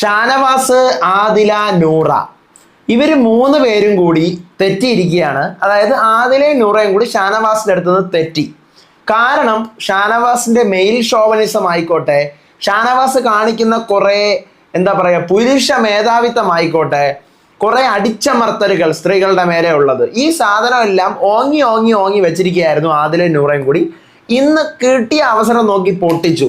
ഷാനവാസ് ആദില നൂറ. ഇവർ മൂന്ന് പേരും കൂടി തെറ്റിയിരിക്കുകയാണ്. അതായത് ആദിലയും നൂറയും കൂടി ഷാനവാസിന്റെ അടുത്ത് നിന്ന് തെറ്റി. കാരണം ഷാനവാസിന്റെ മെയിൽ ഷോവനിസം ആയിക്കോട്ടെ ഷാനവാസ് കാണിക്കുന്ന കുറേ എന്താ പറയുക പുരുഷ മേധാവിത്വം ആയിക്കോട്ടെ കുറെ അടിച്ചമർത്തലുകൾ സ്ത്രീകളുടെ മേലെ ഉള്ളത്. ഈ സാധനമെല്ലാം ഓങ്ങി ഓങ്ങി ഓങ്ങി വെച്ചിരിക്കുകയായിരുന്നു ആദിലയും നൂറയും കൂടി. ഇന്ന് കിട്ടിയ അവസരം നോക്കി പൊട്ടിച്ചു.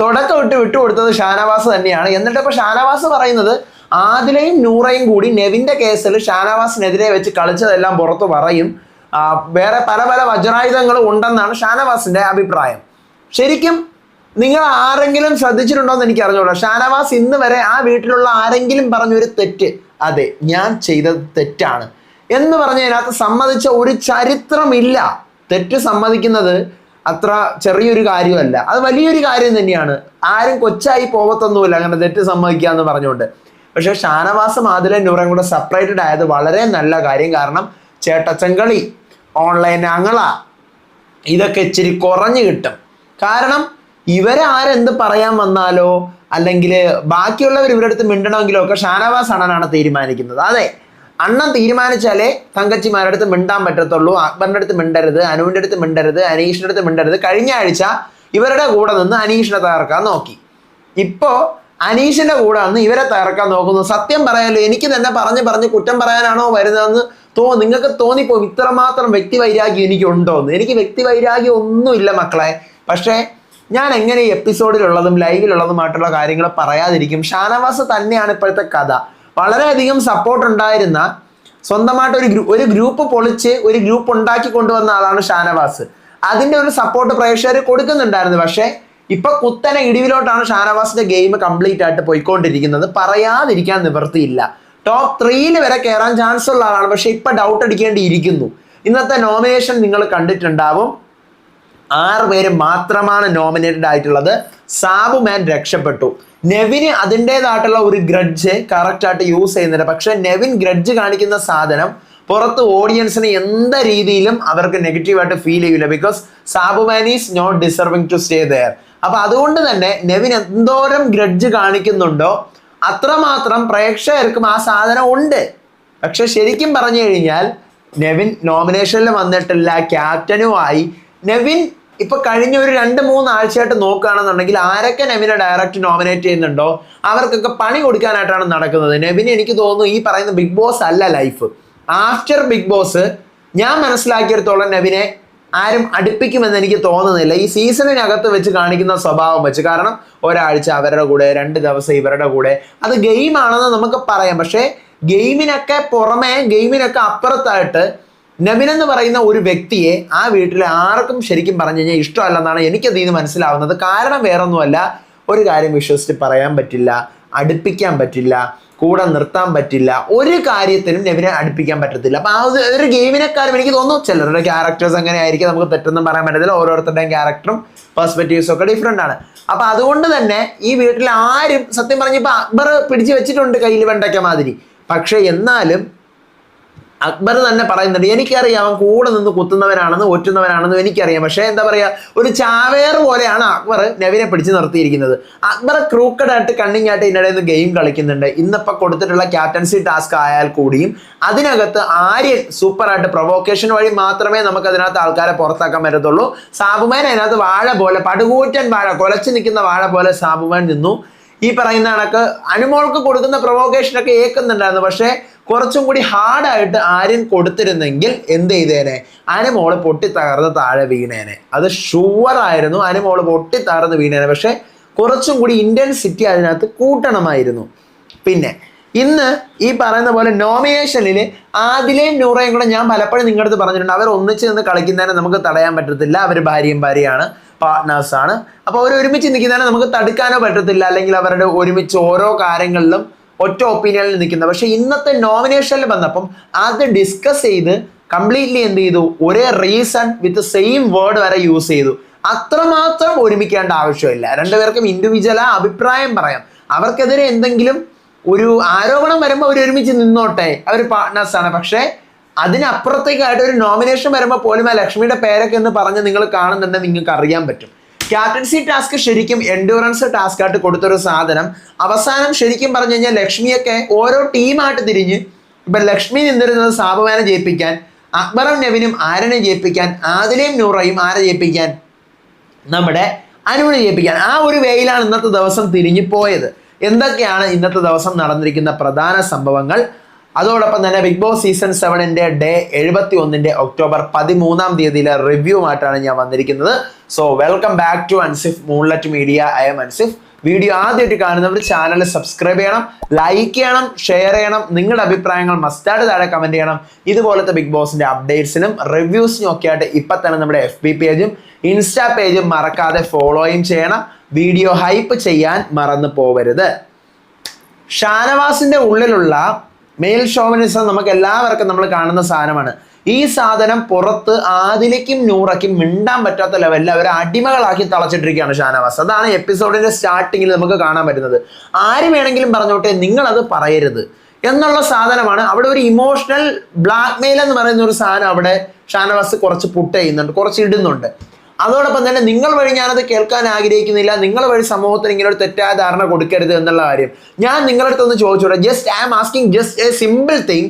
തുടക്കം ഇട്ട് വിട്ടുകൊടുത്തത് ഷാനവാസ് തന്നെയാണ്. എന്നിട്ട് ഇപ്പൊ ഷാനവാസ് പറയുന്നത് ആദിലയും നൂറയും കൂടി നെവിന്റെ കേസിൽ ഷാനവാസിനെതിരെ വെച്ച് കളിച്ചതെല്ലാം പുറത്ത് പറയും. വേറെ പല പല വജ്രായുധങ്ങളും ഉണ്ടെന്നാണ് ഷാനവാസിന്റെ അഭിപ്രായം. ശരിക്കും നിങ്ങൾ ആരെങ്കിലും ശ്രദ്ധിച്ചിട്ടുണ്ടോ എന്ന് എനിക്ക് അറിഞ്ഞോളൂ ഷാനവാസ് ഇന്ന് വരെ ആ വീട്ടിലുള്ള ആരെങ്കിലും പറഞ്ഞൊരു തെറ്റ് അതെ ഞാൻ ചെയ്തത് തെറ്റാണ്. എന്ന് പറഞ്ഞതിനകത്ത് സമ്മതിച്ച ഒരു ചരിത്രമില്ല. തെറ്റ് സമ്മതിക്കുന്നത് അത്ര ചെറിയൊരു കാര്യമല്ല. അത് വലിയൊരു കാര്യം തന്നെയാണ്. ആരും കൊച്ചായി പോകത്തൊന്നുമില്ല. അങ്ങനെ തെറ്റ് സമ്മതിക്കുക എന്ന് പറഞ്ഞുകൊണ്ട്. പക്ഷെ ഷാനവാസും ആദിലും നൂറും കൂടെ സെപ്പറേറ്റഡ് ആയത് വളരെ നല്ല കാര്യം. കാരണം ചേട്ടച്ചങ്കളി ഓൺലൈൻ അങ്ങള ഇതൊക്കെ ഇച്ചിരി കുറഞ്ഞു കിട്ടും. കാരണം ഇവരെ ആരെന്ത് പറയാൻ വന്നാലോ അല്ലെങ്കിൽ ബാക്കിയുള്ളവർ ഇവരുടെ മിണ്ടണമെങ്കിലോ ഒക്കെ ഷാനവാസ് അണനാണ് തീരുമാനിക്കുന്നത്. അതെ അണ്ണൻ തീരുമാനിച്ചാലേ തങ്കച്ചിമാരുടെ അടുത്ത് മിണ്ടാൻ പറ്റത്തുള്ളൂ. അക്ബറിന്റെ അടുത്ത് മിണ്ടരുത് അനുവിന്റെ അടുത്ത് മിണ്ടരുത് അനീഷിന്റെ അടുത്ത് മിണ്ടരുത്. കഴിഞ്ഞ ആഴ്ച ഇവരുടെ കൂടെ നിന്ന് അനീഷിനെ തകർക്കാൻ നോക്കി. ഇപ്പോ അനീഷിന്റെ കൂടെ നിന്ന് ഇവരെ തകർക്കാൻ നോക്കുന്നു. സത്യം പറയാലോ എനിക്ക് തന്നെ പറഞ്ഞു പറഞ്ഞ് കുറ്റം പറയാനാണോ വരുന്നതെന്ന് തോ നിങ്ങൾക്ക് തോന്നിപ്പോ ഇത്രമാത്രം വ്യക്തി വൈരാഗ്യം എനിക്കുണ്ടോ എന്ന് എനിക്ക് വ്യക്തി വൈരാഗ്യം ഒന്നുമില്ല മക്കളെ. പക്ഷേ ഞാൻ എങ്ങനെ ഈ എപ്പിസോഡിലുള്ളതും ലൈവിലുള്ളതുമായിട്ടുള്ള കാര്യങ്ങൾ പറയാതിരിക്കും? ഷാനവാസ് തന്നെയാണ് ഇപ്പോഴത്തെ കഥ. വളരെയധികം സപ്പോർട്ട് ഉണ്ടായിരുന്ന സ്വന്തമായിട്ട് ഒരു ഒരു ഗ്രൂപ്പ് പൊളിച്ച് ഒരു ഗ്രൂപ്പ് ഉണ്ടാക്കി കൊണ്ടുവന്ന ആളാണ് ഷാനവാസ്. അതിന്റെ ഒരു സപ്പോർട്ട് പ്രേക്ഷകർ കൊടുക്കുന്നുണ്ടായിരുന്നു. പക്ഷേ ഇപ്പൊ കുത്തനെ ഇടിവിലോട്ടാണ് ഷാനവാസിന്റെ ഗെയിം കംപ്ലീറ്റ് ആയിട്ട് പോയിക്കൊണ്ടിരിക്കുന്നത്. പറയാതിരിക്കാൻ നിവൃത്തിയില്ല. ടോപ്പ് ത്രീയിൽ വരെ കയറാൻ ചാൻസ് ഉള്ള ആളാണ്. പക്ഷെ ഇപ്പൊ ഡൗട്ട് അടിക്കേണ്ടിയിരിക്കുന്നു. ഇന്നത്തെ നോമിനേഷൻ നിങ്ങൾ കണ്ടിട്ടുണ്ടാവും. ആറ് പേര് മാത്രമാണ് നോമിനേറ്റഡ് ആയിട്ടുള്ളത്. സാബു മാൻ രക്ഷപ്പെട്ടു. നെവിന് അതിന്റെതായിട്ടുള്ള ഒരു ഗ്രഡ്ജ് കറക്റ്റ് ആയിട്ട് യൂസ് ചെയ്യുന്നില്ല പക്ഷെ നെവിൻ ഗ്രഡ്ജ് കാണിക്കുന്ന സാധനം പുറത്ത് ഓഡിയൻസിന് എന്ത രീതിയിലും അവർക്ക് നെഗറ്റീവായിട്ട് ഫീൽ ചെയ്യില്ല because Sabumon is not deserving to stay there അപ്പൊ അതുകൊണ്ട് തന്നെ നെവിൻ എന്തോരം ഗ്രഡ്ജ് കാണിക്കുന്നുണ്ടോ അത്രമാത്രം പ്രേക്ഷകർക്കും ആ സാധനം ഉണ്ട്. പക്ഷെ ശരിക്കും പറഞ്ഞു കഴിഞ്ഞാൽ നെവിൻ നോമിനേഷനിൽ വന്നിട്ടില്ല ക്യാപ്റ്റനുമായി നെവിൻ ഇപ്പൊ കഴിഞ്ഞ ഒരു രണ്ട് മൂന്ന് ആഴ്ചയായിട്ട് നോക്കുകയാണെന്നുണ്ടെങ്കിൽ ആരൊക്കെ നെവിനെ ഡയറക്റ്റ് നോമിനേറ്റ് ചെയ്യുന്നുണ്ടോ? അവർക്കൊക്കെ പണി കൊടുക്കാനായിട്ടാണ് നടക്കുന്നത്. നെവിന് എനിക്ക് തോന്നുന്നു ഈ പറയുന്ന ബിഗ് ബോസ് അല്ല ലൈഫ് ആഫ്റ്റർ ബിഗ് ബോസ് ഞാൻ മനസ്സിലാക്കിയിടത്തോളം നെവിനെ ആരും അടുപ്പിക്കുമെന്ന് എനിക്ക് തോന്നുന്നില്ല. ഈ സീസണിനകത്ത് വെച്ച് കാണിക്കുന്ന സ്വഭാവം വെച്ച്. കാരണം ഒരാഴ്ച അവരുടെ കൂടെ രണ്ട് ദിവസം ഇവരുടെ കൂടെ. അത് ഗെയിമാണെന്ന് നമുക്ക് പറയാം. പക്ഷേ ഗെയിമിനൊക്കെ പുറമെ ഗെയിമിനൊക്കെ അപ്പുറത്തായിട്ട് നബിൻ എന്ന് പറയുന്ന ഒരു വ്യക്തിയെ ആ വീട്ടിലെ ആർക്കും ശരിക്കും പറഞ്ഞു കഴിഞ്ഞാൽ ഇഷ്ടമല്ലെന്നാണ് എനിക്കതിൽ നിന്ന് മനസ്സിലാവുന്നത്. കാരണം വേറൊന്നുമല്ല ഒരു കാര്യം വിശ്വസിച്ച് പറയാൻ പറ്റില്ല അടുപ്പിക്കാൻ പറ്റില്ല കൂടെ നിർത്താൻ പറ്റില്ല ഒരു കാര്യത്തിനും നബിനെ അടുപ്പിക്കാൻ പറ്റത്തില്ല. അപ്പൊ ആ ഒരു- ഗെയിമിനെക്കാരും എനിക്ക് തോന്നുന്നു ചിലരുടെ ക്യാരക്ടേഴ്സ് അങ്ങനെ ആയിരിക്കും നമുക്ക് തെറ്റൊന്നും പറയാൻ പറ്റത്തില്ല. ഓരോരുത്തരുടെയും ക്യാരക്ടറും പെർസ്പെക്റ്റീവ്സും ഒക്കെ ഡിഫറെന്റ് ആണ്. അപ്പൊ അതുകൊണ്ട് തന്നെ ഈ വീട്ടിൽ ആരും സത്യം പറഞ്ഞ ഇപ്പൊ അക്ബർ പിടിച്ചു വെച്ചിട്ടുണ്ട് കയ്യിൽ വെണ്ടയ്ക്ക മാതിരി. പക്ഷെ എന്നാലും അക്ബർ തന്നെ പറയുന്നുണ്ട് എനിക്കറിയാം അവൻ കൂടെ നിന്ന് കുത്തുന്നവനാണെന്ന് ഒറ്റുന്നവനാണെന്നും എനിക്കറിയാം. പക്ഷേ എന്താ പറയുക ഒരു ചാവേർ പോലെയാണ് അക്ബർ നവിനെ പിടിച്ചു നിർത്തിയിരിക്കുന്നത്. അക്ബർ ക്രൂക്കഡായിട്ട് കണ്ണിങ്ങായിട്ട് ഇതിനിടയിൽ നിന്ന് ഗെയിം കളിക്കുന്നുണ്ട്. ഇന്നിപ്പോൾ കൊടുത്തിട്ടുള്ള ക്യാപ്റ്റൻസി ടാസ്ക് ആയാൽ കൂടിയും അതിനകത്ത് ആര്യൻ സൂപ്പറായിട്ട് പ്രൊവോക്കേഷൻ വഴി മാത്രമേ നമുക്ക് അതിനകത്ത് ആൾക്കാരെ പുറത്താക്കാൻ പറ്റത്തുള്ളൂ. സാബുമാൻ അതിനകത്ത് വാഴ പോലെ പടുകൂറ്റൻ വാഴ കൊലച്ചു നിൽക്കുന്ന വാഴ പോലെ സാബുമാൻ നിന്നു. ഈ പറയുന്ന കണക്ക് അനുമോൾക്ക് കൊടുക്കുന്ന പ്രൊവോക്കേഷൻ ഒക്കെ ഏക്കുന്നുണ്ടായിരുന്നു പക്ഷേ കുറച്ചും കൂടി ഹാർഡായിട്ട് ആര്യൻ കൊടുത്തിരുന്നെങ്കിൽ എന്ത് ചെയ്തേനെ? അനുമോൾ പൊട്ടി തകർന്ന് താഴെ വീണേനെ. അത് ഷുവറായിരുന്നു അനുമോൾ പൊട്ടി തകർന്ന് വീണേനെ. പക്ഷെ കുറച്ചും കൂടി ഇന്റൻസിറ്റി അതിനകത്ത് കൂട്ടണമായിരുന്നു. പിന്നെ ഇന്ന് ഈ പറയുന്ന പോലെ നോമിനേഷനിൽ ആദിലേയും നൂറയും കൂടെ ഞാൻ പലപ്പോഴും നിങ്ങളുടെ അടുത്ത് പറഞ്ഞിട്ടുണ്ട്. അവർ ഒന്നിച്ച് നിന്ന് കളിക്കുന്നതിനെ നമുക്ക് തടയാൻ പറ്റത്തില്ല. അവർ ഭാര്യയും ഭാര്യയാണ്. പാർട്ട്നേഴ്സ് ആണ്. അപ്പോൾ അവർ ഒരുമിച്ച് നിൽക്കുന്നതിനെ നമുക്ക് തടുക്കാനോ പറ്റത്തില്ല. അല്ലെങ്കിൽ അവരുടെ ഒരുമിച്ച് ഓരോ കാര്യങ്ങളിലും ഒറ്റ ഒപ്പീനിയനിൽ നിൽക്കുന്ന. പക്ഷേ ഇന്നത്തെ നോമിനേഷനിൽ വന്നപ്പം അത് ഡിസ്കസ് ചെയ്ത് കംപ്ലീറ്റ്ലി എന്ത് ചെയ്തു? ഒരേ റീസൺ വിത്ത് സെയിം വേർഡ് വരെ യൂസ് ചെയ്തു. അത്രമാത്രം ഒരുമിക്കേണ്ട ആവശ്യമില്ല. രണ്ടുപേർക്കും ഇൻഡിവിജ്വൽ അഭിപ്രായം പറയാം. അവർക്കെതിരെ എന്തെങ്കിലും ഒരു ആരോപണം വരുമ്പോൾ അവർ ഒരുമിച്ച് നിന്നോട്ടെ. അവർ പാർട്ട്നേഴ്സ് ആണ്. പക്ഷേ അതിനപ്പുറത്തേക്കായിട്ട് ഒരു നോമിനേഷൻ വരുമ്പോൾ പോലും ആ ലക്ഷ്മിയുടെ പേരൊക്കെ എന്ന് പറഞ്ഞ് നിങ്ങൾ കാണുന്നുണ്ടെങ്കിൽ നിങ്ങൾക്ക് അറിയാൻ പറ്റും. ക്യാപ്റ്റൻസി ടാസ്ക് ശരിക്കും എൻഡ്യൂറൻസ് ടാസ്ക് ആയിട്ട് കൊടുത്തൊരു സാധനം. അവസാനം ശരിക്കും പറഞ്ഞു കഴിഞ്ഞാൽ ലക്ഷ്മിയൊക്കെ ഓരോ ടീമായിട്ട് തിരിഞ്ഞ് ഇപ്പം ലക്ഷ്മി നിന്നിരുന്നത് സാബുമാനെ ജയിപ്പിക്കാൻ അക്ബറും നവിനും ആരനെ ജയിപ്പിക്കാൻ ആദിലയും നൂറയും ആരെ ജയിപ്പിക്കാൻ? നമ്മുടെ അനുവിനെ ജയിപ്പിക്കാൻ. ആ ഒരു വേയിലാണ് ഇന്നത്തെ ദിവസം തിരിഞ്ഞു പോയത്. എന്തൊക്കെയാണ് ഇന്നത്തെ ദിവസം നടന്നിരിക്കുന്ന പ്രധാന സംഭവങ്ങൾ? അതോടൊപ്പം തന്നെ ബിഗ് ബോസ് സീസൺ സെവനിന്റെ ഡേ എഴുപത്തി ഒന്നിന്റെ ഒക്ടോബർ പതിമൂന്നാം തീയതിയിലെ റിവ്യൂ ആയിട്ടാണ് ഞാൻ വന്നിരിക്കുന്നത്. So welcome back to Ansif moonlit media I M Ansif video ആദ്യമായിട്ട് കാണുന്നവർ ചാനൽ സബ്സ്ക്രൈബ് ചെയ്യണം ലൈക്ക് ചെയ്യണം ഷെയർ ചെയ്യണം. നിങ്ങളുടെ അഭിപ്രായങ്ങൾ മസ്റ്റായിട്ട് താഴെ കമന്റ് ചെയ്യണം. ഇതുപോലത്തെ ബിഗ് ബോസിന്റെ അപ്ഡേറ്റ്സിനും റിവ്യൂസിനും ഒക്കെ ആയിട്ട് ഇപ്പൊ തന്നെ നമ്മുടെ എഫ് ബി പേജും ഇൻസ്റ്റാ പേജും മറക്കാതെ ഫോളോയും ചെയ്യണം. വീഡിയോ ഹൈപ്പ് ചെയ്യാൻ മറന്നു പോവരുത്. ഷാനവാസിന്റെ ഉള്ളിലുള്ള മെയിൽ ഷോവനിസം നമുക്ക് എല്ലാവർക്കും നമ്മൾ കാണുന്ന സാധനമാണ്. ഈ സാധനം പുറത്ത് ആദിലയ്ക്കും നൂറയ്ക്കും മിണ്ടാൻ പറ്റാത്ത ലെവലിൽ അവർ അടിമകളാക്കി തളച്ചിട്ടിരിക്കുകയാണ് ഷാനവാസ്. അതാണ് എപ്പിസോഡിന്റെ സ്റ്റാർട്ടിങ്ങിൽ നമുക്ക് കാണാൻ പറ്റുന്നത്. ആര് വേണമെങ്കിലും പറഞ്ഞോട്ടെ നിങ്ങളത് പറയരുത്. എന്നുള്ള സാധനമാണ്. അവിടെ ഒരു ഇമോഷണൽ ബ്ലാക്ക് മെയിൽ എന്ന് പറയുന്ന ഒരു സാധനം അവിടെ ഷാനവാസ് കുറച്ച് പുട്ട് ചെയ്യുന്നുണ്ട് കുറച്ച് ഇടുന്നുണ്ട്. അതോടൊപ്പം തന്നെ നിങ്ങൾ വഴി ഞാനത് കേൾക്കാൻ ആഗ്രഹിക്കുന്നില്ല നിങ്ങൾ വഴി സമൂഹത്തിന് ഇങ്ങനെ ഒരു തെറ്റായ ധാരണ കൊടുക്കരുത് എന്നുള്ള കാര്യം ഞാൻ നിങ്ങളുടെ അടുത്തൊന്ന് ചോദിച്ചോട്ടെ? Just I am asking just a simple thing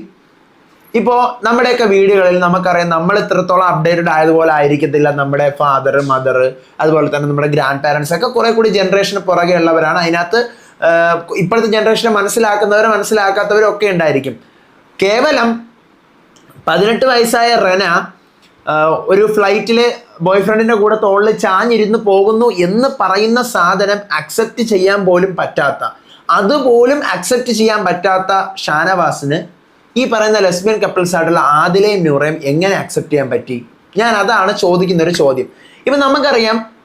ഇപ്പോൾ നമ്മുടെയൊക്കെ വീടുകളിൽ നമുക്കറിയാം നമ്മൾ ഇത്രത്തോളം അപ്ഡേറ്റഡ് ആയതുപോലെ ആയിരിക്കത്തില്ല നമ്മുടെ ഫാദർ മദർ അതുപോലെ തന്നെ നമ്മുടെ ഗ്രാൻഡ് പാരൻസ് ഒക്കെ കുറെ കൂടി ജനറേഷന് പുറകെ ഉള്ളവരാണ്. അതിനകത്ത് ഇപ്പോഴത്തെ ജനറേഷനെ മനസ്സിലാക്കുന്നവരും മനസ്സിലാക്കാത്തവരും ഒക്കെ ഉണ്ടായിരിക്കും. കേവലം പതിനെട്ട് വയസ്സായ റെന ഒരു ഫ്ലൈറ്റിൽ ബോയ് ഫ്രണ്ടിന്റെ കൂടെ തോളിൽ ചാഞ്ഞിരുന്ന് പോകുന്നു എന്ന് പറയുന്ന സാധനം അക്സെപ്റ്റ് ചെയ്യാൻ പോലും പറ്റാത്ത. അതുപോലും അക്സെപ്റ്റ് ചെയ്യാൻ പറ്റാത്ത ഷാനവാസിന് ഈ പറയുന്ന ലെസ്ബിയൻ കപ്പിൾസ് ആയിട്ടുള്ള ആദിലയും നൂറയും എങ്ങനെ അക്സെപ്റ്റ് ചെയ്യാൻ പറ്റി? ഞാൻ അതാണ് ചോദിക്കുന്ന ഒരു ചോദ്യം. ഇപ്പം നമുക്കറിയാം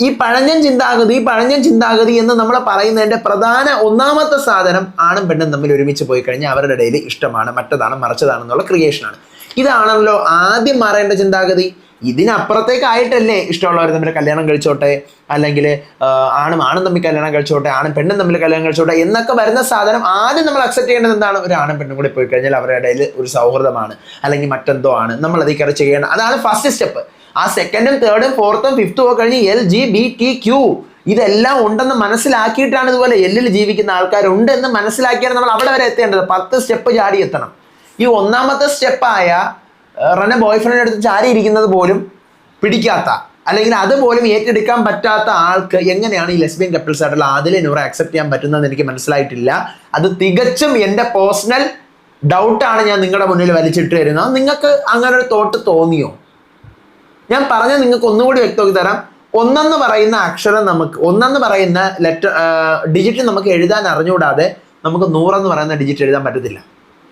ഈ പഴഞ്ഞൻ ചിന്താഗതി പഴഞ്ഞൻ ചിന്താഗതി എന്ന് നമ്മൾ പറയുന്നതിന്റെ പ്രധാന ഒന്നാമത്തെ സാധനം ആണും പെണ്ണും തമ്മിൽ ഒരുമിച്ച് പോയി കഴിഞ്ഞാൽ അവരുടെ ഇടയിൽ ഇഷ്ടമാണ് മറ്റതാണ് മറിച്ചതാണെന്നുള്ള ക്രിയേഷനാണ് ഇതാണല്ലോ ആദ്യം മാറേണ്ട ചിന്താഗതി. ഇതിനപ്പുറത്തേക്കായിട്ടല്ലേ ഇഷ്ടമുള്ളവർ തമ്മിൽ കല്യാണം കഴിച്ചോട്ടെ? അല്ലെങ്കിൽ ആണും ആണും തമ്മിൽ കല്യാണം കഴിച്ചോട്ടെ ആണും പെണ്ണും തമ്മിൽ കല്യാണം കഴിച്ചോട്ടെ എന്നൊക്കെ വരുന്ന സാധനം ആദ്യം നമ്മൾ അക്സെപ്റ്റ് ചെയ്യേണ്ടത് എന്താണ്? ഒരു ആണും പെണ്ണും കൂടി പോയി കഴിഞ്ഞാൽ അവരുടെ ഇടയിൽ ഒരു സൗഹൃദമാണ്. അല്ലെങ്കിൽ മറ്റെന്തോ ആണ്. നമ്മൾ അതിൽ കയറി ചെയ്യേണ്ട അതാണ് ഫസ്റ്റ് സ്റ്റെപ്പ് ആ സെക്കൻഡും തേർഡും ഫോർത്തും ഫിഫ്ത്തും ഒക്കെ കഴിഞ്ഞ് L G B T Q ഇതെല്ലാം ഉണ്ടെന്ന് മനസ്സിലാക്കിയിട്ടാണ് ഇതുപോലെ എല്ലിൽ ജീവിക്കുന്ന ആൾക്കാരുണ്ട് എന്ന് മനസ്സിലാക്കിയാണ് നമ്മൾ അവിടെ വരെ എത്തേണ്ടത്. പത്ത് സ്റ്റെപ്പ് ചാടി എത്തണം. ഈ ഒന്നാമത്തെ സ്റ്റെപ്പായ റന ബോയ് ഫ്രണ്ടിന്റെ അടുത്ത് ചാരി ഇരിക്കുന്നത് പോലും പിടിക്കാത്ത അല്ലെങ്കിൽ അതുപോലും ഏറ്റെടുക്കാൻ പറ്റാത്ത ആൾക്ക് എങ്ങനെയാണ് ഈ ലെസ്ബിയൻ കപ്പിൾസ് ആയിട്ടുള്ള അതിലെ നൂറ് അക്സെപ്റ്റ് ചെയ്യാൻ പറ്റുന്നതെന്ന് എനിക്ക് മനസ്സിലായിട്ടില്ല. അത് തികച്ചും എന്റെ പേഴ്സണൽ ഡൗട്ടാണ് ഞാൻ നിങ്ങളുടെ മുന്നിൽ വലിച്ചിട്ട് വരുന്നത്. നിങ്ങൾക്ക് അങ്ങനെ ഒരു തോട്ട് തോന്നിയോ? ഞാൻ പറഞ്ഞ നിങ്ങൾക്ക് ഒന്നുകൂടി വ്യക്തമാക്കി തരാം. ഒന്നെന്ന് പറയുന്ന അക്ഷരം നമുക്ക് ഒന്നെന്ന് പറയുന്ന ലെറ്റർ ഡിജിറ്റ് നമുക്ക് എഴുതാൻ അറിഞ്ഞുകൂടാതെ നമുക്ക് നൂറെന്ന് പറയുന്ന ഡിജിറ്റ് എഴുതാൻ പറ്റത്തില്ല.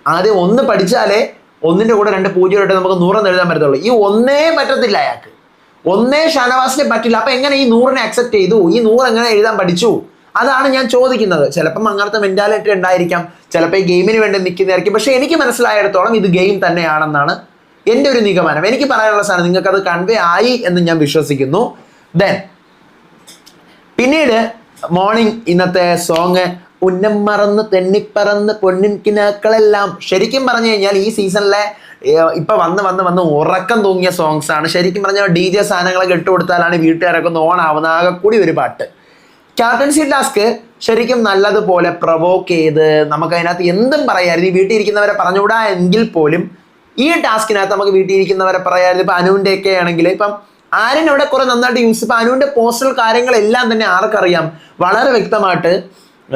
ആദ്യം ഒന്ന് പഠിച്ചാലേ ഒന്നിന്റെ കൂടെ രണ്ട് പൂജ്യം ഇട്ട് നമുക്ക് നൂറെന്ന് എഴുതാൻ പറ്റത്തുള്ളൂ. ഈ ഒന്നേ പറ്റത്തില്ല അയാൾക്ക്. ഒന്നേ ഷാനവാസിനെ പറ്റില്ല. അപ്പൊ എങ്ങനെ ഈ നൂറിനെ അക്സെപ്റ്റ് ചെയ്തു? ഈ നൂറ് എങ്ങനെ എഴുതാൻ പഠിച്ചു? അതാണ് ഞാൻ ചോദിക്കുന്നത്. ചിലപ്പം അങ്ങനത്തെ മെന്റാലിറ്റി ഉണ്ടായിരിക്കാം. ചിലപ്പോൾ ഈ ഗെയിമിന് വേണ്ടി നിൽക്കുന്നതായിരിക്കും. പക്ഷേ എനിക്ക് മനസ്സിലായിടത്തോളം ഇത് ഗെയിം തന്നെയാണെന്നാണ് എന്റെ ഒരു നിഗമനം. എനിക്ക് പറയാനുള്ള സാധനം അത് കൺവേ ആയി എന്ന് ഞാൻ വിശ്വസിക്കുന്നു. ദെൻ പിന്നീട് മോർണിംഗ് ഇന്നത്തെ സോങ് ഉന്നം മറന്ന് തെന്നിപ്പറന്ന് പൊന്നിൻ കിനാക്കളെല്ലാം ശരിക്കും പറഞ്ഞു കഴിഞ്ഞാൽ ഈ സീസണിലെ ഇപ്പൊ വന്ന് വന്ന് വന്ന് ഉറക്കം തൂങ്ങിയ സോങ്സ് ആണ്. ശരിക്കും പറഞ്ഞാൽ ഡി ജെ സാധനങ്ങളൊക്കെ ഇട്ടുകൊടുത്താലാണ് വീട്ടുകാരൊക്കെ ഒന്ന് ഓണാവുന്ന ആകെ കൂടി ഒരു പാട്ട്. ക്യാപ്റ്റൻസി ടാസ്ക് ശരിക്കും നല്ലതുപോലെ പ്രൊവോക്ക് ചെയ്ത് നമുക്ക് അതിനകത്ത് എന്തും പറയാമായിരുന്നു ഈ വീട്ടിൽ ഇരിക്കുന്നവരെ പറഞ്ഞുകൂടാ എങ്കിൽ പോലും ഈ ടാസ്കിനകത്ത് നമുക്ക് വീട്ടിൽ ഇരിക്കുന്നവരെ ഇപ്പൊ അനുവിന്റെ ഒക്കെ ആണെങ്കിൽ ഇപ്പം ആരൻ അവിടെ കുറെ നന്നായിട്ട് യൂസ് ഇപ്പൊ അനുവിന്റെ പോസ്റ്റൽ കാര്യങ്ങളെല്ലാം തന്നെ ആർക്കറിയാം. വളരെ വ്യക്തമായിട്ട്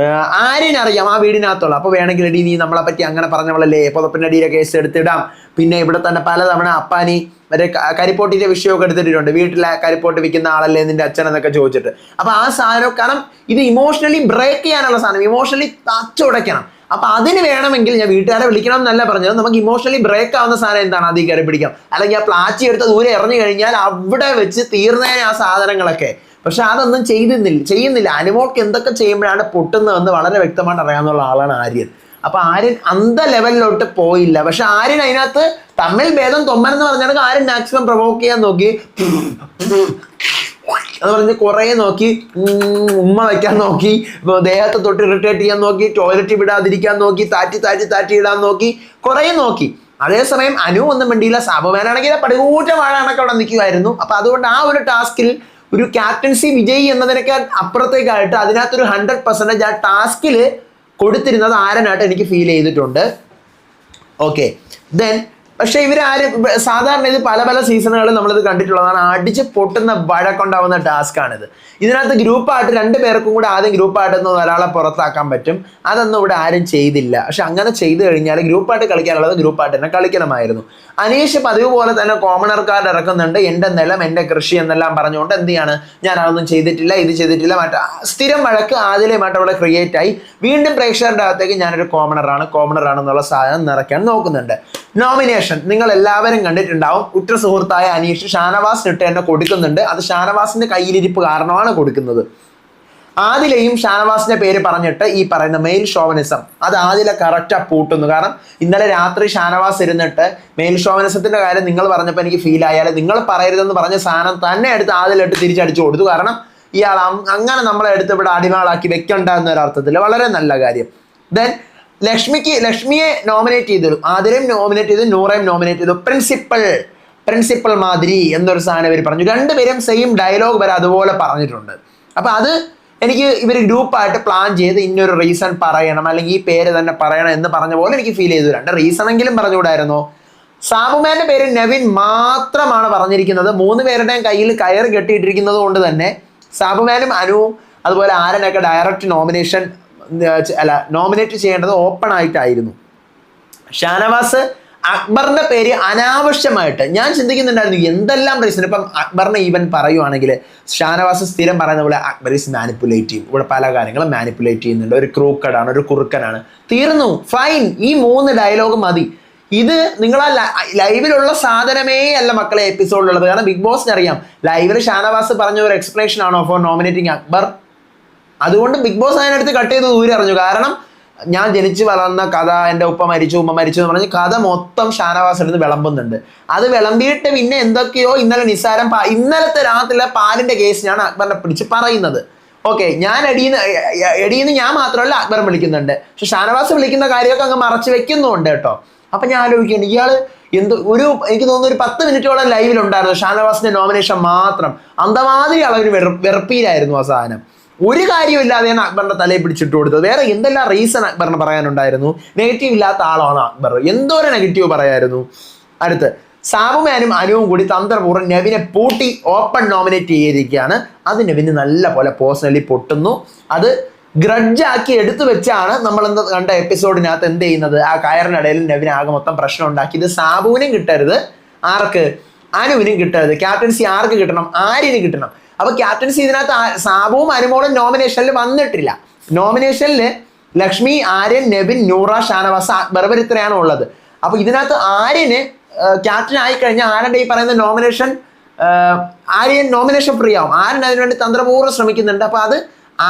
ആഹ് അറിയാം ആ വീടിനകത്തുള്ള? അപ്പോൾ വേണമെങ്കിൽ എടി നീ നമ്മളെ പറ്റി അങ്ങനെ പറഞ്ഞവളല്ലേ പുതപ്പിന്റെ അടിയിലെ കേസ് എടുത്തിടാം. പിന്നെ ഇവിടെ തന്നെ പലതവണ അപ്പാനി മറ്റേ കരിപ്പോട്ടിന്റെ വിഷയമൊക്കെ എടുത്തിട്ടുണ്ട് വീട്ടിലെ കരിപ്പോട്ട് വിൽക്കുന്ന ആളല്ലേ നിന്റെ അച്ഛൻ എന്നൊക്കെ ചോദിച്ചിട്ട്. അപ്പൊ ആ സാധനം കാരണം ഇത് ഇമോഷണലി ബ്രേക്ക് ചെയ്യാനുള്ള സാധനം. ഇമോഷണലി തച്ചുടയ്ക്കണം അപ്പൊ അതിന് വേണമെങ്കിൽ ഞാൻ വീട്ടുകാരെ വിളിക്കണം എന്നല്ല പറഞ്ഞത്. നമുക്ക് ഇമോഷണലി ബ്രേക്ക് ആവുന്ന സാധനം എന്താണ്? അധികം കയറി പിടിക്കാം. അല്ലെങ്കിൽ ആ പ്ലാച്ചി എടുത്ത് ദൂരെ എറിഞ്ഞു കഴിഞ്ഞാൽ അവിടെ വെച്ച് തീർന്നേനെ ആ സാധനങ്ങളൊക്കെ. പക്ഷെ അതൊന്നും ചെയ്തിരുന്നില്ല ചെയ്യുന്നില്ല. അനുമോൾക്ക് എന്തൊക്കെ ചെയ്യുമ്പോഴാണ് പൊട്ടുന്നതെന്ന് വളരെ വ്യക്തമായിട്ട് അറിയാവുന്ന ആളാണ് ആര്യൻ. അപ്പൊ ആര്യൻ അന്ത ലെവലിലോട്ട് പോയില്ല. പക്ഷെ ആര്യൻ അതിനകത്ത് തമ്മിൽ ഭേദം തൊമ്മൻ എന്ന് പറഞ്ഞാൽ ആര്യൻ മാക്സിമം പ്രൊവോക്ക് ചെയ്യാൻ നോക്കി. എന്ന് പറഞ്ഞ് കുറേ നോക്കി. ഉമ്മ വയ്ക്കാൻ നോക്കി. ദേഹത്തെ തൊട്ട് ഇറിറ്റേറ്റ് ചെയ്യാൻ നോക്കി. ടോയ്ലറ്റ് വിടാതിരിക്കാൻ നോക്കി. താറ്റി താറ്റി താറ്റി ഇടാൻ നോക്കി. കുറേ നോക്കി. അതേസമയം അനു ഒന്നും മിണ്ടിയില്ല. സാബുമാനാണെങ്കിൽ പടുകൂറ്റ വാഴാണൊക്കെ അവിടെ നിൽക്കുമായിരുന്നു. അപ്പൊ അതുകൊണ്ട് ആ ഒരു ടാസ്കിൽ ഒരു ക്യാപ്റ്റൻസി വിജയി എന്നതിനൊക്കെ അപ്പുറത്തേക്കായിട്ട് അതിനകത്തൊരു ഹൺഡ്രഡ് പെർസെന്റേജ് ആ ടാസ്കിൽ കൊടുത്തിരുന്നത് ആരനായിട്ട് എനിക്ക് ഫീൽ ചെയ്തിട്ടുണ്ട്? ഓക്കെ ദെൻ പക്ഷേ ഇവരാരും സാധാരണ ഇത് പല പല സീസണുകളിൽ നമ്മളിത് കണ്ടിട്ടുള്ളതാണ്. അടിച്ച് പൊട്ടുന്ന വഴക്കുണ്ടാവുന്ന ടാസ്ക് ആണിത് ഇതിനകത്ത് ഗ്രൂപ്പായിട്ട് രണ്ട് പേർക്കും കൂടെ ആദ്യം ഗ്രൂപ്പായിട്ട് ഒരാളെ പുറത്താക്കാൻ പറ്റും. അതൊന്നും ഇവിടെ ആരും ചെയ്തില്ല. പക്ഷെ അങ്ങനെ ചെയ്തു കഴിഞ്ഞാൽ ഗ്രൂപ്പായിട്ട് കളിക്കാനുള്ളത് ഗ്രൂപ്പായിട്ട് തന്നെ കളിക്കണമായിരുന്നു. അനീഷ് പതിവ് പോലെ തന്നെ കോമണർ കാർഡ് ഇറക്കുന്നുണ്ട്. എന്റെ നിലം എന്റെ കൃഷി എന്നെല്ലാം പറഞ്ഞുകൊണ്ട് എന്ത് ചെയ്യാണ്? ഞാൻ അതൊന്നും ചെയ്തിട്ടില്ല ഇത് ചെയ്തിട്ടില്ല മറ്റേ സ്ഥിരം വഴക്ക് ആദ്യമായിട്ട് അവിടെ ക്രിയേറ്റ് ആയി. വീണ്ടും പ്രേക്ഷകരുടെ അകത്തേക്ക് ഞാനൊരു കോമണറാണ് കോമണറാണെന്നുള്ള സാധനം നിറയ്ക്കാൻ നോക്കുന്നുണ്ട്. നോമിനേഷൻ നിങ്ങൾ എല്ലാവരും കണ്ടിട്ടുണ്ടാവും. ഉറ്റ സുഹൃത്തായ അനീഷ് ഷാനവാസ് എന്നെ കൊടുക്കുന്നുണ്ട്. അത് ഷാനവാസിന്റെ കയ്യിലിരിപ്പ് കാരണമാണ് കൊടുക്കുന്നത്. ആദിലയും ഷാനവാസിന്റെ പേര് പറഞ്ഞിട്ട് ഈ പറയുന്ന മെയിൽ ഷോവനിസം അത് ആദില കറക്റ്റാ പൂട്ടുന്നു. കാരണം ഇന്നലെ രാത്രി ഷാനവാസ് ഇരുന്നിട്ട് മെയിൽ ഷോവനിസത്തിന്റെ കാര്യം നിങ്ങൾ പറഞ്ഞപ്പോൾ എനിക്ക് ഫീൽ ആയാലും നിങ്ങൾ പറയരുതെന്ന് പറഞ്ഞ സാധനം തന്നെ എടുത്ത് ആദിലിട്ട് തിരിച്ചടിച്ചു കൊടുത്തു. കാരണം ഇയാൾ അങ്ങനെ നമ്മളെ എടുത്ത് ഇവിടെ അടിമാളാക്കി വെക്കണ്ട എന്നൊരർത്ഥത്തിൽ വളരെ നല്ല കാര്യം. ദെൻ ലക്ഷ്മിക്ക് ലക്ഷ്മിയെ നോമിനേറ്റ് ചെയ്തു ആതിരയും നോമിനേറ്റ് ചെയ്തു നൂറേം നോമിനേറ്റ് ചെയ്തു. പ്രിൻസിപ്പൾ പ്രിൻസിപ്പൽ മാതിരി എന്നൊരു സാധനം ഇവർ പറഞ്ഞു. രണ്ടുപേരും സെയിം ഡയലോഗ് വരെ അതുപോലെ പറഞ്ഞിട്ടുണ്ട്. അപ്പം അത് എനിക്ക് ഇവർ ഗ്രൂപ്പായിട്ട് പ്ലാൻ ചെയ്ത് ഇന്നൊരു റീസൺ പറയണം അല്ലെങ്കിൽ ഈ പേര് തന്നെ പറയണം എന്ന് പറഞ്ഞ പോലെ എനിക്ക് ഫീൽ ചെയ്തു. രണ്ട് റീസൺ എങ്കിലും പറഞ്ഞുകൂടായിരുന്നോ? സാബുമാന്റെ പേര് നവീൻ മാത്രമാണ് പറഞ്ഞിരിക്കുന്നത്. മൂന്ന് പേരുടെയും കയ്യിൽ കയർ കെട്ടിയിട്ടിരിക്കുന്നത് കൊണ്ട് തന്നെ സാബുമാനും അനുവും അതുപോലെ ആരനൊക്കെ ഡയറക്റ്റ് നോമിനേഷൻ അല്ല നോമിനേറ്റ് ചെയ്യേണ്ടത് ഓപ്പൺ ആയിട്ടായിരുന്നു. ഷാനവാസ് അക്ബറിന്റെ പേര് അനാവശ്യമായിട്ട് ഞാൻ ചിന്തിക്കുന്നുണ്ടായിരുന്നു എന്തെല്ലാം റീസൺ ഇപ്പം അക്ബറിനെ ഈവൻ പറയുവാണെങ്കിൽ ഷാനവാസ് സ്ഥിരം പറയുന്ന പോലെ അക്ബർ ഈസ് മാനിപ്പുലേറ്റ് ചെയ്യും ഇവിടെ പല കാര്യങ്ങളും മാനിപ്പുലേറ്റ് ചെയ്യുന്നുണ്ട്. ഒരു ക്രൂക്കഡാണ് ഒരു കുറുക്കനാണ്. തീർന്നു ഫൈൻ ഈ മൂന്ന് ഡയലോഗ് മതി. ഇത് നിങ്ങൾ ലൈവിലുള്ള സാധനമേ അല്ല മക്കളെ എപ്പിസോഡിലുള്ളത് കാരണം ബിഗ് ബോസിന് അറിയാം. ലൈവിൽ ഷാനവാസ് പറഞ്ഞ ഒരു എക്സ്പ്ലനേഷൻ ആണോ ഫോർ നോമിനേറ്റിംഗ് അക്ബർ? അതുകൊണ്ട് ബിഗ് ബോസ് അതിനടുത്ത് കട്ട് ചെയ്ത് ദൂരെ അറിഞ്ഞു. കാരണം ഞാൻ ജനിച്ചു വളർന്ന കഥ എന്റെ ഉപ്പ മരിച്ചു ഉമ്മ മരിച്ചു എന്ന് പറഞ്ഞ് കഥ മൊത്തം ഷാനവാസ് എടുത്ത് വിളമ്പുന്നുണ്ട്. അത് വിളമ്പിയിട്ട് പിന്നെ എന്തൊക്കെയോ ഇന്നലെ നിസ്സാരം ഇന്നലത്തെ രാത്രിയിലെ പാലിന്റെ കേസ് ഞാൻ അക്ബറിനെ പിടിച്ച് പറയുന്നത്. ഓക്കെ ഞാൻ എടീന്ന് എടീന്ന് ഞാൻ മാത്രമല്ല അക്ബർ വിളിക്കുന്നുണ്ട്. പക്ഷെ ഷാനവാസ് വിളിക്കുന്ന കാര്യമൊക്കെ അങ്ങ് മറച്ചു വെക്കുന്നുണ്ട് കേട്ടോ. അപ്പൊ ഞാൻ ആലോചിക്കുകയാണ് ഇയാൾ എന്ത് ഒരു എനിക്ക് തോന്നുന്നു ഒരു പത്ത് മിനിറ്റോളം ലൈവിലുണ്ടായിരുന്നു ഷാനവാസിന്റെ നോമിനേഷൻ മാത്രം. അന്തമാതിരി അളവിന് വെറു- വെറുപ്പിയിലായിരുന്നു ആ സാധനം. ഒരു കാര്യമില്ലാതെയാണ് അക്ബറിന്റെ തലയിൽ പിടിച്ചിട്ട് കൊടുത്തത്. വേറെ എന്തെല്ലാം റീസൺ അക്ബറിന് പറയാനുണ്ടായിരുന്നു? നെഗറ്റീവ് ഇല്ലാത്ത ആളാണ് അക്ബർ. എന്തോരം നെഗറ്റീവ് പറയായിരുന്നു? അടുത്ത് സാബുമാനും അനുവും കൂടി തന്ത്രപൂർവം നെവിനെ പൂട്ടി ഓപ്പൺ നോമിനേറ്റ് ചെയ്തിരിക്കുകയാണ്. അത് നെവിന് നല്ല പോലെ പേഴ്സണലി പൊട്ടുന്നു. അത് ഗ്രഡ്ജാക്കി എടുത്തു വെച്ചാണ് നമ്മൾ ഇന്ന് കണ്ട എപ്പിസോഡിനകത്ത് എന്ത് ചെയ്യുന്നത്? ആ കയറിനിടയിൽ നെവിന് ആകെ മൊത്തം പ്രശ്നം ഉണ്ടാക്കി. ഇത് സാബുവിനും കിട്ടരുത്. ആർക്ക്? അനുവിനും കിട്ടരുത് ക്യാപ്റ്റൻസി ആർക്ക് കിട്ടണം? ആര്യന് കിട്ടണം? അപ്പൊ ക്യാപ്റ്റൻസി ഇതിനകത്ത് സാബുവും അനുമോളും നോമിനേഷനിൽ വന്നിട്ടില്ല. നോമിനേഷനിൽ ലക്ഷ്മി ആര്യൻ നെബിൻ നൂറ ഷാനവാസ് അക്ബർ ഇത്രയാണ് ഉള്ളത്. അപ്പൊ ഇതിനകത്ത് ആര്യന് ക്യാപ്റ്റൻ ആയി കഴിഞ്ഞാൽ ആരുടെ ഈ പറയുന്ന നോമിനേഷൻ ആര്യൻ നോമിനേഷൻ ഫ്രീ ആവും. ആര്യൻ അതിനുവേണ്ടി തന്ത്രപൂർവം ശ്രമിക്കുന്നുണ്ട്. അപ്പൊ അത്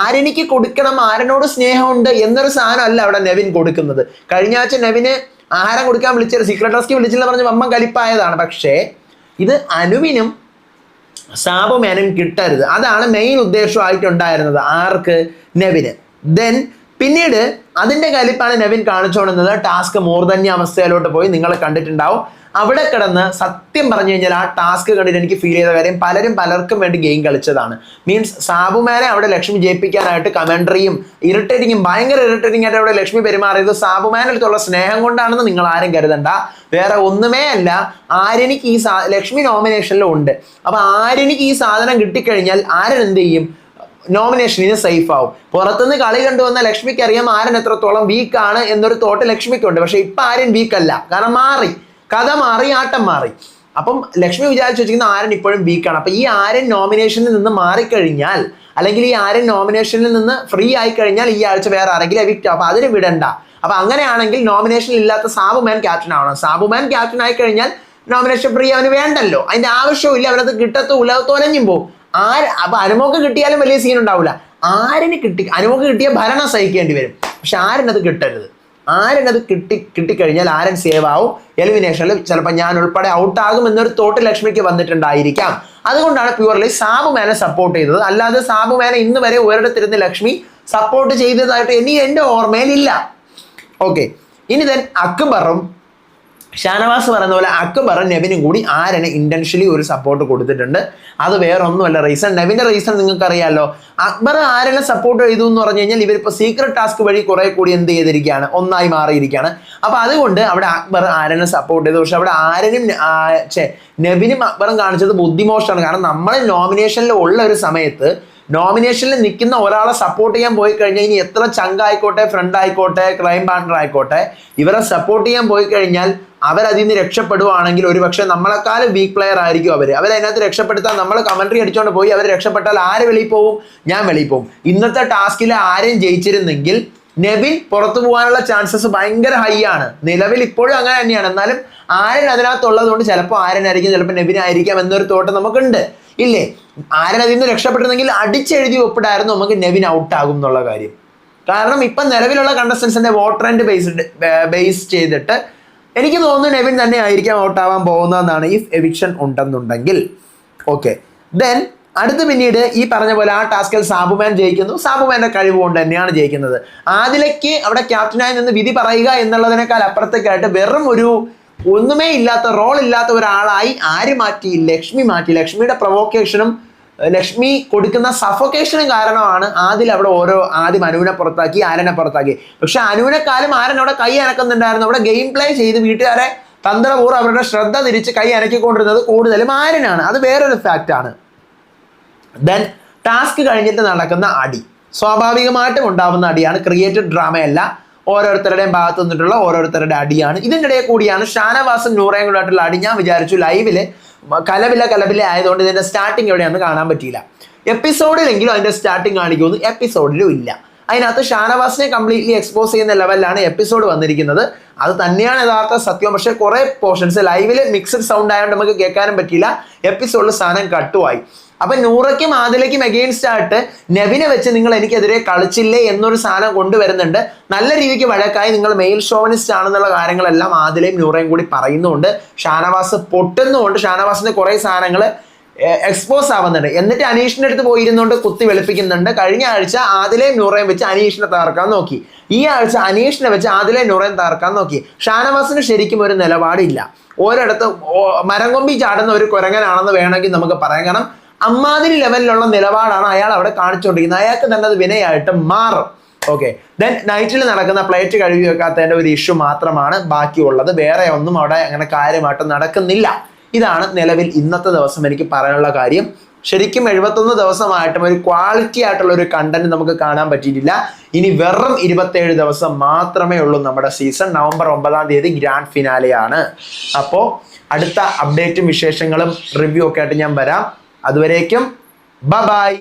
ആര്യനിക്ക് കൊടുക്കണം ആരനോട് സ്നേഹമുണ്ട് എന്നൊരു സാധനം അല്ല അവിടെ നെവിൻ കൊടുക്കുന്നത്. കഴിഞ്ഞ ആഴ്ച നെവിന് ആഹാരം കൊടുക്കാൻ വിളിച്ച സീക്രട്ട് റെസ്ക്യൂ വിളിച്ചില്ല പറഞ്ഞ് അമ്മ കലിപ്പായതാണ്. പക്ഷേ ഇത് അനുവിനും സാബുമേനും കിട്ടരുത്. അതാണ് മെയിൻ ഉദ്ദേശമായിട്ടുണ്ടായിരുന്നത്. ആർക്ക്? നെവിന്. ദെൻ പിന്നീട് അതിന്റെ കലിപ്പാണ് നെവിൻ കാണിച്ചുകൊണ്ടിരുന്നത്. ടാസ്ക് മൂർധന്യ അവസ്ഥയിലോട്ട് പോയി. നിങ്ങൾ കണ്ടിട്ടുണ്ടാവും. അവിടെ കിടന്ന് സത്യം പറഞ്ഞു കഴിഞ്ഞാൽ ആ ടാസ്ക് കണ്ടിട്ട് എനിക്ക് ഫീൽ ചെയ്ത കാര്യം പലരും പലർക്കും വേണ്ടി ഗെയിം കളിച്ചതാണ്. മീൻസ് സാബുമാനെ അവിടെ ലക്ഷ്മി ജയിപ്പിക്കാനായിട്ട് കമൻട്രിയും ഇറിറ്റേറ്റിങ്ങും ഭയങ്കര ഇറിറ്റേറ്റിംഗ് ആയിട്ട് അവിടെ ലക്ഷ്മി പെരുമാറിയത് സാബുമാനടുത്തുള്ള സ്നേഹം കൊണ്ടാണെന്ന് നിങ്ങൾ ആരും കരുതണ്ട. വേറെ ഒന്നുമേ അല്ല ആര്യനിക്ക് ഈ സാ ലക്ഷ്മി നോമിനേഷനിലും ഉണ്ട്. അപ്പൊ ആര്യനിക്ക് ഈ സാധനം കിട്ടിക്കഴിഞ്ഞാൽ ആരൻ എന്ത് ചെയ്യും? നോമിനേഷനിൽ സേഫ് ആവും. പുറത്തുനിന്ന് കളി കണ്ടുവന്ന ലക്ഷ്മിക്ക് അറിയാം ആരൻ എത്രത്തോളം വീക്കാണ് എന്നൊരു തോട്ട് ലക്ഷ്മിക്കുണ്ട്. പക്ഷെ ഇപ്പൊ ആര്യൻ വീക്കല്ല കാരണം മാറി. കഥ മാറി ആട്ടം മാറി. അപ്പം ലക്ഷ്മി വിചാരിച്ചു വെച്ചിരിക്കുന്ന ആരൻ ഇപ്പോഴും വീക്കാണ് അപ്പൊ ഈ ആരൻ നോമിനേഷനിൽ നിന്ന് മാറിക്കഴിഞ്ഞാൽ അല്ലെങ്കിൽ ഈ ആരൻ നോമിനേഷനിൽ നിന്ന് ഫ്രീ ആയി കഴിഞ്ഞാൽ ഈ ആഴ്ച വേറെ ആരെങ്കിലും എവിക്റ്റ് അപ്പൊ അതിന് വിടണ്ട. അപ്പൊ അങ്ങനെയാണെങ്കിൽ നോമിനേഷൻ ഇല്ലാത്ത സാബുമാൻ ക്യാപ്റ്റൻ ആവണം. സാബുമാൻ ക്യാപ്റ്റൻ ആയി കഴിഞ്ഞാൽ നോമിനേഷൻ ഫ്രീ അവന് വേണ്ടല്ലോ. അതിന്റെ ആവശ്യമില്ല അവനത് കിട്ടത്തുമില്ല. അത് തൊലഞ്ഞും പോകും ആര് അപ്പൊ അനുമോക്ക് കിട്ടിയാലും വലിയ സീൻ ഉണ്ടാവില്ല ആരിന് കിട്ടി അനുമോക്ക് കിട്ടിയ ഭരണം സഹിക്കേണ്ടി വരും. പക്ഷെ ആരിനത് കിട്ടരുത്. ആരനത് കിട്ടി കിട്ടിക്കഴിഞ്ഞാൽ ആരൻ സേവ് ആവും. എലിമിനേഷനിൽ ചിലപ്പോൾ ഞാൻ ഉൾപ്പെടെ ഔട്ടാകും എന്നൊരു തോട്ട് ലക്ഷ്മിക്ക് വന്നിട്ടുണ്ടായിരിക്കാം. അതുകൊണ്ടാണ് പ്യുവർലി സാബുമേനെ സപ്പോർട്ട് ചെയ്തത്. അല്ലാതെ സാബുമേനെ ഇന്ന് വരെ ഒരിടത്തിരുന്ന് ലക്ഷ്മി സപ്പോർട്ട് ചെയ്തതായിട്ട് ഇനി എന്റെ ഓർമ്മയിലില്ല ഓക്കെ ഇനി ദൻ അക്ബറും ഷാനവാസ് പറയുന്ന പോലെ അക്ബർ നെവിനും കൂടി ആരന് ഇന്റൻഷ്യലി ഒരു സപ്പോർട്ട് കൊടുത്തിട്ടുണ്ട്. അത് വേറെ ഒന്നുമല്ല റീസൺ നെവിന്റെ റീസൺ നിങ്ങൾക്ക് അറിയാലോ അക്ബർ ആരനെ സപ്പോർട്ട് ചെയ്തു എന്ന് പറഞ്ഞു കഴിഞ്ഞാൽ ഇവരിപ്പോൾ സീക്രട്ട് ടാസ്ക് വഴി കുറെ കൂടി എന്ത് ചെയ്തിരിക്കുകയാണ്? ഒന്നായി മാറിയിരിക്കുകയാണ്. അപ്പൊ അതുകൊണ്ട് അവിടെ അക്ബർ ആരനെ സപ്പോർട്ട് ചെയ്തു. പക്ഷെ അവിടെ ആരനും നെവിനും അക്ബറും കാണിച്ചത് ബുദ്ധിമോശമാണ്. കാരണം നമ്മൾ നോമിനേഷനിൽ ഉള്ള ഒരു സമയത്ത് നോമിനേഷനിൽ നിൽക്കുന്ന ഒരാളെ സപ്പോർട്ട് ചെയ്യാൻ പോയി കഴിഞ്ഞാൽ ഇനി എത്ര ചങ്ക് ആയിക്കോട്ടെ ഫ്രണ്ട് ആയിക്കോട്ടെ ക്രൈം പാർട്ണർ ആയിക്കോട്ടെ ഇവരെ സപ്പോർട്ട് ചെയ്യാൻ പോയി കഴിഞ്ഞാൽ അവരതിൽ നിന്ന് രക്ഷപ്പെടുവാണെങ്കിൽ ഒരു പക്ഷേ നമ്മളെക്കാളും വീക്ക് പ്ലെയർ ആയിരിക്കും അവർ അവരതിനകത്ത് രക്ഷപ്പെടുത്താൻ നമ്മൾ കമൻട്രി അടിച്ചുകൊണ്ട് പോയി അവർ രക്ഷപ്പെട്ടാൽ ആര് വെളിയിൽ പോവും? ഞാൻ വെളിയിൽ പോവും. ഇന്നത്തെ ടാസ്കിൽ ആരെയും ജയിച്ചിരുന്നെങ്കിൽ നെവിൻ പുറത്തു പോകാനുള്ള ചാൻസസ് ഭയങ്കര ഹൈ ആണ്. നിലവിൽ ഇപ്പോഴും അങ്ങനെ തന്നെയാണ്. എന്നാലും ആരൻ അതിനകത്തുള്ളത് കൊണ്ട് ചിലപ്പോൾ ആരനായിരിക്കും ചിലപ്പോൾ നെവിൻ ആയിരിക്കാം എന്നൊരു തോട്ടം നമുക്കുണ്ട്. ഇല്ലേ? ആരൻ അതിൽ നിന്ന് രക്ഷപ്പെട്ടിരുന്നെങ്കിൽ അടിച്ചെഴുതി ഒപ്പിടായിരുന്നു നമുക്ക് നെവിൻ ഔട്ട് ആകും എന്നുള്ള കാര്യം. കാരണം ഇപ്പം നിലവിലുള്ള കണ്ടസ്റ്റൻസിന്റെ വോട്ടർ ആൻഡ് ബേസ്ഡ് ബേസ് ചെയ്തിട്ട് എനിക്ക് തോന്നുന്നു നെവിൻ തന്നെ ആയിരിക്കാം ഔട്ടാവാൻ പോകുന്നതെന്നാണ് ഇഫ് എവിക്ഷൻ ഉണ്ടെന്നുണ്ടെങ്കിൽ. ഓക്കെ ദെൻ അടുത്ത് പിന്നീട് ഈ പറഞ്ഞ പോലെ ആ ടാസ്കിൽ സാബുമാൻ ജയിക്കുന്നു. സാബുമാന്റെ കഴിവ് കൊണ്ട് തന്നെയാണ് ജയിക്കുന്നത്. ആദിലയ്ക്ക് അവിടെ ക്യാപ്റ്റനായി നിന്ന് വിധി പറയുക എന്നുള്ളതിനേക്കാൾ അപ്പുറത്തേക്കായിട്ട് വെറും ഒരു ഒന്നുമേ ഇല്ലാത്ത റോൾ ഇല്ലാത്ത ഒരാളായി ആര് മാറ്റി? ലക്ഷ്മി മാറ്റി. ലക്ഷ്മിയുടെ പ്രൊവോക്കേഷനും ലക്ഷ്മി കൊടുക്കുന്ന സഫോക്കേഷനും കാരണമാണ് ആദിൽ അവിടെ ഓരോ ആദ്യം അനുവിനെ പുറത്താക്കി ആരനെ പുറത്താക്കി. പക്ഷെ അനുവിനെക്കാലം ആരൻ അവിടെ കൈ അനക്കുന്നുണ്ടായിരുന്നു. അവിടെ ഗെയിം പ്ലേ ചെയ്ത് വീട്ടുകാരെ തന്ത്രപൂർവം അവരുടെ ശ്രദ്ധ തിരിച്ച് കൈ അനക്കിക്കൊണ്ടിരുന്നത് കൂടുതലും ആരനാണ്. അത് വേറൊരു ഫാക്റ്റാണ് ദെൻ ടാസ്ക് കഴിഞ്ഞിട്ട് നടക്കുന്ന അടി. സ്വാഭാവികമായിട്ടും ഉണ്ടാവുന്ന അടിയാണ് ക്രിയേറ്റഡ് ഡ്രാമയല്ല ഓരോരുത്തരുടെയും ഭാഗത്തു നിന്നിട്ടുള്ള ഓരോരുത്തരുടെ അടിയാണ്. ഇതിന്റെ ഇടയിൽ കൂടിയാണ് ഷാനവാസും നൂറയും കൂടെ ആയിട്ടുള്ള അടി. ഞാൻ വിചാരിച്ചു ലൈവിൽ കലവില കലവില ആയതുകൊണ്ട് ഇതിന്റെ സ്റ്റാർട്ടിങ് എവിടെയാണെന്ന് കാണാൻ പറ്റിയില്ല. എപ്പിസോഡിലെങ്കിലും അതിന്റെ സ്റ്റാർട്ടിങ് കാണിക്കുമെന്ന് എപ്പിസോഡിലും ഇല്ല. അതിനകത്ത് ഷാനവാസിനെ കംപ്ലീറ്റ്ലി എക്സ്പോസ് ചെയ്യുന്ന ലെവലിലാണ് എപ്പിസോഡ് വന്നിരിക്കുന്നത്. അത് തന്നെയാണ് യഥാർത്ഥ സത്യം. പക്ഷേ കുറേ പോർഷൻസ് ലൈവിൽ മിക്സഡ് സൗണ്ട് ആയതുകൊണ്ട് നമുക്ക് കേൾക്കാനും പറ്റിയില്ല. എപ്പിസോഡിൽ സാധനം കട്ടുമായി. അപ്പൊ നൂറയ്ക്കും ആദിലയ്ക്കും അഗെയിൻസ്റ്റ് ആയിട്ട് നബിനെ വെച്ച് നിങ്ങൾ എനിക്കെതിരെ കളിച്ചില്ലേ എന്നൊരു സാധനം കൊണ്ടുവരുന്നുണ്ട്. നല്ല രീതിക്ക് വഴക്കായി നിങ്ങൾ മെയിൽ ഷോവനിസ്റ്റ് ആണെന്നുള്ള കാര്യങ്ങളെല്ലാം ആദിലയും നൂറയും കൂടി പറയുന്നുണ്ട്. ഷാനവാസ് പൊട്ടുന്നുമുണ്ട്. ഷാനവാസിന്റെ കുറെ സാധനങ്ങൾ എക്സ്പോസ് ആവുന്നുണ്ട്. എന്നിട്ട് അനീഷിന്റെ അടുത്ത് പോയിരുന്നുകൊണ്ട് കുത്തി വെളുപ്പിക്കുന്നുണ്ട്. കഴിഞ്ഞ ആഴ്ച ആദിലയും നൂറയും വെച്ച് അനീഷിനെ തകർക്കാൻ നോക്കി. ഈ ആഴ്ച അനീഷിനെ വെച്ച് ആദിലയും നൂറയും തകർക്കാൻ നോക്കി. ഷാനവാസിന് ശരിക്കും ഒരു നിലപാടില്ല. ഒരിടത്ത് മരം കൊമ്പി ചാടുന്ന ഒരു കുരങ്ങനാണെന്ന് വേണമെങ്കിൽ നമുക്ക് പറയാം. കാരണം അമ്മാതിരി ലെവലിലുള്ള നിലപാടാണ് അയാൾ അവിടെ കാണിച്ചുകൊണ്ടിരിക്കുന്നത്. അയാൾക്ക് തന്നെ അത് വിനയായിട്ട് മാറും. ഓക്കെ ദെൻ നൈറ്റിൽ നടക്കുന്ന പ്ലേറ്റ് കഴുകി വെക്കാത്തതിന്റെ ഒരു ഇഷ്യൂ മാത്രമാണ് ബാക്കിയുള്ളത്. വേറെ ഒന്നും അവിടെ അങ്ങനെ കാര്യമായിട്ട് നടക്കുന്നില്ല. ഇതാണ് നിലവിൽ ഇന്നത്തെ ദിവസം എനിക്ക് പറയാനുള്ള കാര്യം. ശരിക്കും എഴുപത്തൊന്ന് ദിവസമായിട്ടും ഒരു ക്വാളിറ്റി ആയിട്ടുള്ള ഒരു കണ്ടന്റ് നമുക്ക് കാണാൻ പറ്റിയിട്ടില്ല. ഇനി വെറും ഇരുപത്തേഴ് ദിവസം മാത്രമേ ഉള്ളൂ നമ്മുടെ സീസൺ നവംബർ ഒമ്പതാം തീയതി ഗ്രാൻഡ് ഫിനാലെയാണ് അപ്പോൾ അടുത്ത അപ്ഡേറ്റും വിശേഷങ്ങളും റിവ്യൂ ഒക്കെ ആയിട്ട് ഞാൻ വരാം. അതുവരേക്കും. ബ ബൈ